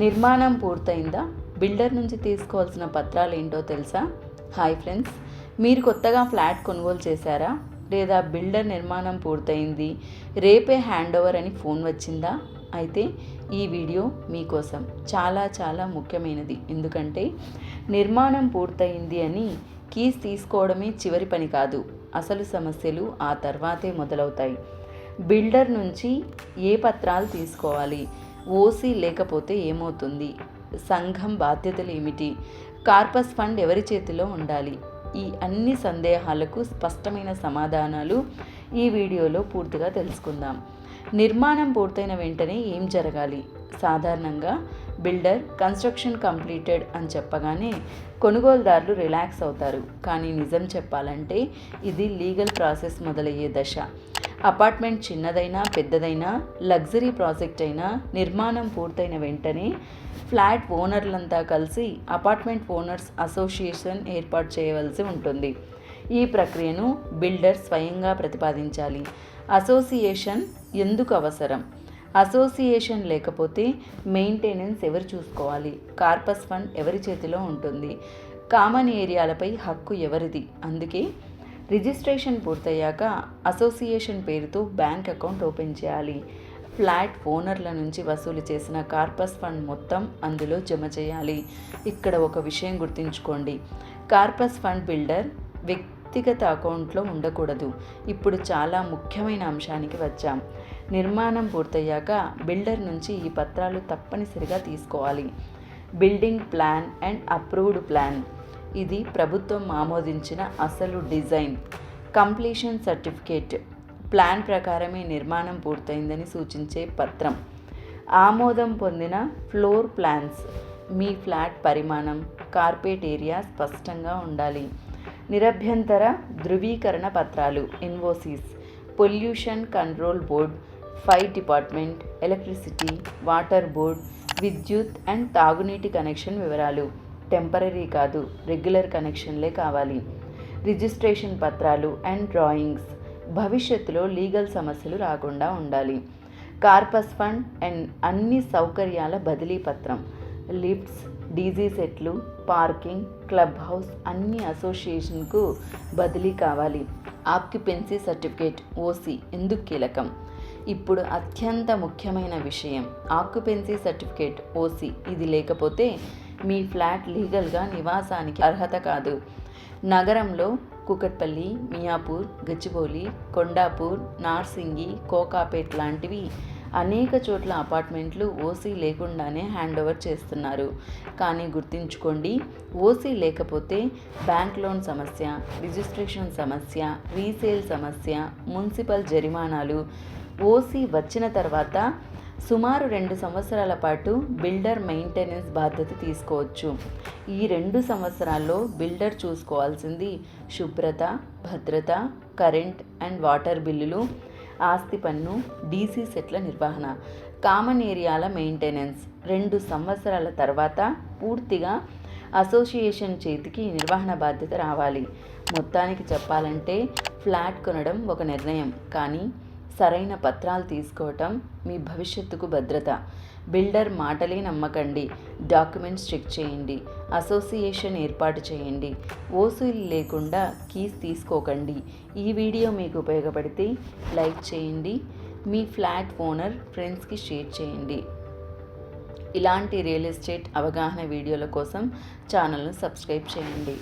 నిర్మాణం పూర్తయిందా? బిల్డర్ నుంచి తీసుకోవాల్సిన పత్రాలు ఏంటో తెలుసా? హాయ్ ఫ్రెండ్స్ మీరు కొత్తగా ఫ్లాట్ కొనుగోలు చేశారా? లేదా బిల్డర్ నిర్మాణం పూర్తయింది రేపే హ్యాండ్ ఓవర్ అని ఫోన్ వచ్చిందా? అయితే ఈ వీడియో మీకోసం చాలా చాలా ముఖ్యమైనది. ఎందుకంటే నిర్మాణం పూర్తయింది అని కీస్ తీసుకోవడమే చివరి పని కాదు అసలు సమస్యలు ఆ తర్వాతే మొదలవుతాయి. బిల్డర్ నుంచి ఏ పత్రాలు తీసుకోవాలి? ఓసీ లేకపోతే ఏమవుతుంది? సంఘం బాధ్యతలు ఏమిటి? కార్పస్ ఫండ్ ఎవరి చేతిలో ఉండాలి? ఈ అన్ని సందేహాలకు స్పష్టమైన సమాధానాలు ఈ వీడియోలో పూర్తిగా తెలుసుకుందాం. నిర్మాణం పూర్తయిన వెంటనే ఏం జరగాలి? సాధారణంగా బిల్డర్ కన్స్ట్రక్షన్ కంప్లీటెడ్ అని చెప్పగానే కొనుగోలుదారులు రిలాక్స్ అవుతారు. కానీ నిజం చెప్పాలంటే ఇది లీగల్ ప్రాసెస్ మొదలయ్యే దశ. అపార్ట్మెంట్ చిన్నదైనా పెద్దదైనా లగ్జరీ ప్రాజెక్ట్ అయినా నిర్మాణం పూర్తయిన వెంటనే ఫ్లాట్ ఓనర్లంతా కలిసి అపార్ట్మెంట్ ఓనర్స్ అసోసియేషన్ ఏర్పాటు చేయవలసి ఉంటుంది. ఈ ప్రక్రియను బిల్డర్ స్వయంగా ప్రతిపాదించాలి. అసోసియేషన్ ఎందుకు అవసరం? అసోసియేషన్ లేకపోతే మెయింటెనెన్స్ ఎవరు చూసుకోవాలి? కార్పస్ ఫండ్ ఎవరి చేతిలో ఉంటుంది? కామన్ ఏరియాలపై హక్కు ఎవరిది? అందుకే రిజిస్ట్రేషన్ పూర్తయ్యాక అసోసియేషన్ పేరుతో బ్యాంక్ అకౌంట్ ఓపెన్ చేయాలి. ఫ్లాట్ ఓనర్ల నుంచి వసూలు చేసిన కార్పస్ ఫండ్ మొత్తం అందులో జమ చేయాలి. ఇక్కడ ఒక విషయం గుర్తుంచుకోండి. కార్పస్ ఫండ్ బిల్డర్ వ్యక్తిగత అకౌంట్లో ఉండకూడదు. ఇప్పుడు చాలా ముఖ్యమైన అంశానికి వచ్చాం. నిర్మాణం పూర్తయ్యాక బిల్డర్ నుంచి ఈ పత్రాలు తప్పనిసరిగా తీసుకోవాలి. Building plan and approved plan. ఇది ప్రభుత్వం ఆమోదించిన అసలు డిజైన్. Completion certificate. ప్లాన్ ప్రకారమే నిర్మాణం పూర్తయిందని సూచించే పత్రం. ఆమోదం పొందిన ఫ్లోర్ ప్లాన్స్. మీ ఫ్లాట్ పరిమాణం కార్పెట్ ఏరియా స్పష్టంగా ఉండాలి. నిరభ్యంతర ధృవీకరణ పత్రాలు NOCs pollution control board fire department electricity water board విద్యుత్ అండ్ తాగునీటి కనెక్షన్ వివరాలు. టెంపరీ కాదు రెగ్యులర్ కనెక్షన్లే కావాలి. రిజిస్ట్రేషన్ పత్రాలు అండ్ డ్రాయింగ్స్ భవిష్యత్తులో లీగల్ సమస్యలు రాకుండా ఉండాలి. కార్పస్ ఫండ్ అండ్ అన్ని సౌకర్యాల బదిలీ పత్రం లిఫ్ట్స్ డీజీ సెట్లు పార్కింగ్ క్లబ్ హౌస్ అన్ని అసోసియేషన్కు బదిలీ కావాలి. ఆక్యుపెన్సీ సర్టిఫికేట్ ఓసీ ఎందుకు కీలకం? ఇప్పుడు అత్యంత ముఖ్యమైన విషయం ఆక్యుపెన్సీ సర్టిఫికేట్ ఓసీ ఇది లేకపోతే మీ ఫ్లాట్ లీగల్గా నివాసానికి అర్హత కాదు. నగరంలో కుకట్పల్లి మియాపూర్ గచ్చిబౌలి కొండాపూర్ నార్సింగి కోకాపేట్ లాంటివి అనేక చోట్ల అపార్ట్మెంట్లు ఓసీ లేకుండానే హ్యాండ్ ఓవర్ చేస్తున్నారు. కానీ గుర్తుంచుకోండి ఓసీ లేకపోతే బ్యాంక్ లోన్ సమస్య రిజిస్ట్రేషన్ సమస్య రీసేల్ సమస్య మున్సిపల్ జరిమానాలు ఓసీ వచ్చిన తర్వాత సుమారు రెండు సంవత్సరాల పాటు బిల్డర్ మెయింటెనెన్స్ బాధ్యత తీసుకోవచ్చు. ఈ రెండు సంవత్సరాల్లో బిల్డర్ చూసుకోవాల్సింది శుభ్రత భద్రత కరెంట్ అండ్ వాటర్ బిల్లులు ఆస్తి పన్ను డీసీ సెట్ల నిర్వహణ కామన్ ఏరియాల మెయింటెనెన్స్. రెండు సంవత్సరాల తర్వాత పూర్తిగా అసోసియేషన్ చేతికి నిర్వహణ బాధ్యత రావాలి. మొత్తానికి చెప్పాలంటే ఫ్లాట్ కొనడం ఒక నిర్ణయం. కానీ సరైన పత్రాలు తీసుకోవటం మీ భవిష్యత్తుకు భద్రత. బిల్డర్ మాటలే నమ్మకండి. డాక్యుమెంట్స్ చెక్ చేయండి. అసోసియేషన్ ఏర్పాటు చేయండి. ఓసీలు లేకుండా కీస్ తీసుకోకండి. ఈ వీడియో మీకు ఉపయోగపడితే లైక్ చేయండి. మీ ఫ్లాట్ ఓనర్ ఫ్రెండ్స్కి షేర్ చేయండి. ఇలాంటి రియల్ ఎస్టేట్ అవగాహన వీడియోల కోసం ఛానల్ను సబ్స్క్రైబ్ చేయండి.